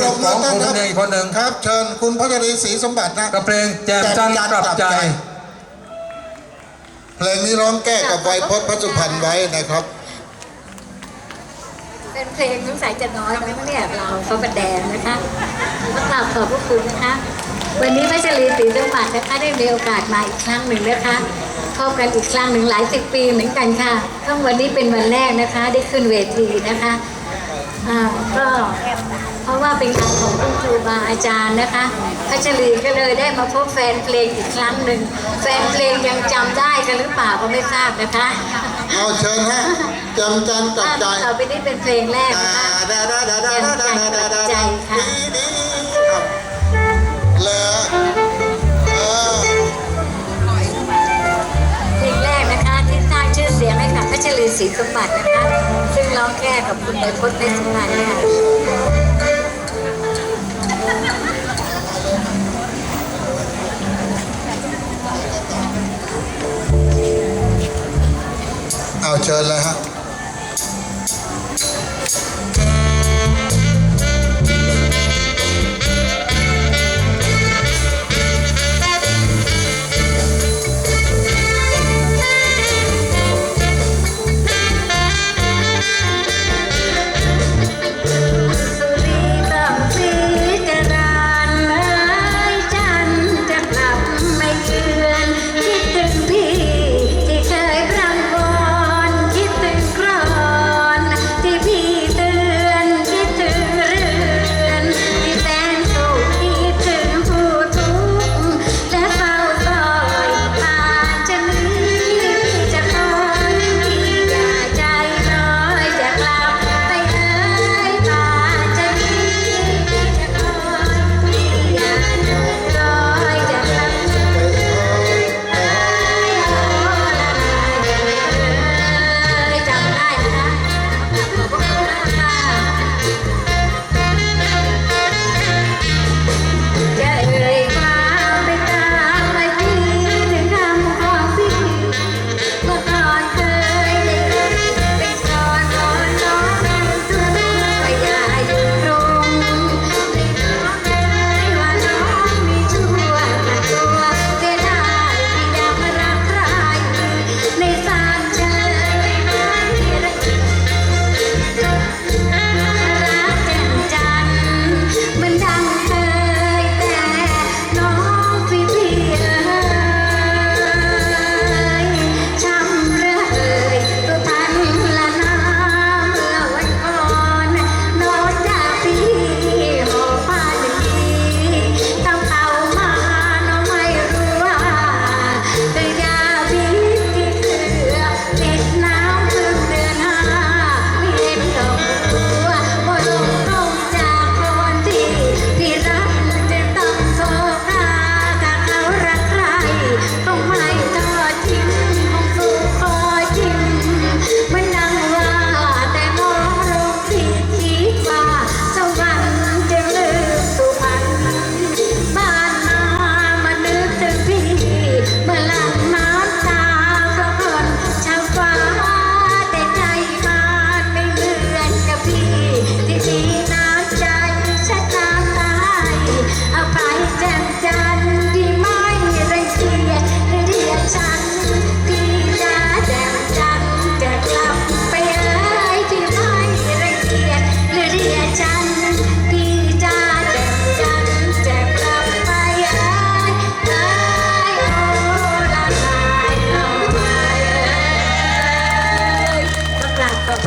สึกของครูคนหนึ่งอีกคนหนึ่งครับ เชิญคุณพัชรีศรีสมบัตินะกับเพลงแจมจันทร์กลับใจ เพลงนี้ร้องแก้กับไวยพจน์พระสุพรรณไว้นะครับ เป็นเพลงสงสัยจะน้อยนะเนี่ยเราเขาประแดงนะคะก็กราบขอบพระคุณนะคะ วันนี้พัชรีศรีสมบัตินะคะได้มีโอกาสมาอีกครั้งหนึ่งนะคะพบกันอีกครั้งหนึ่งหลายสิบปีเหมือนกันค่ะก็วันนี้เป็นวันแรกนะคะ ได้ขึ้นเวทีนะคะ อ่าก็เพราะว่าเป็นงานของคุณครูบาอาจารย์นะคะพัชรีก็เลยได้มาพบแฟนเพลงอีกครั้งหนึ่งแฟนเพลงยังจำได้กันหรือเปล่าก็ไม่ทราบนะคะเอาเชิญฮะจำจันกลับใจต่อไปนี้เป็นเพลงแรกดานะคะ ดาดาดาดาดาดาดาดาดาใจค่ะดีดีครับเลยเออเพลงแรกนะคะที่สร้างชื่อเสียงให้กับพัชรีศรีสมบัตินะคะซึ่ง ร้องแก้กับคุณใบพจน์เพชรสุพรรณค่ะเอาเชิญเลยฮะ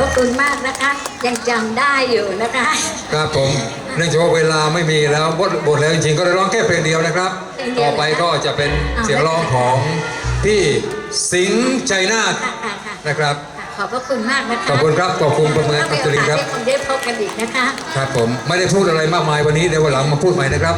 ราบขอบพระคุณมากนะคะ ยังจำได้อยู่นะคะ ครับผมเนื่องจากว่าเวลาไม่มีแล้วบทบทแล้วจริงๆก็ได้ร้องแค่เพลงเดียวนะครับต่อไปก็จะเป็นเสียงร้องของพี่สิงห์ชัยนาทค่ะค่ะค่ะนะครับขอบพระคุณมากนะคะขอบคุณครับขอบคุณประเมินถ้ามีปัจจุบันครับโอกาสได้คงได้พบกันอีกนะคะ ครับผมไม่ได้พูดอะไรมากมายวันนี้เดี๋ยววันหลังมาพูดใหม่นะครับ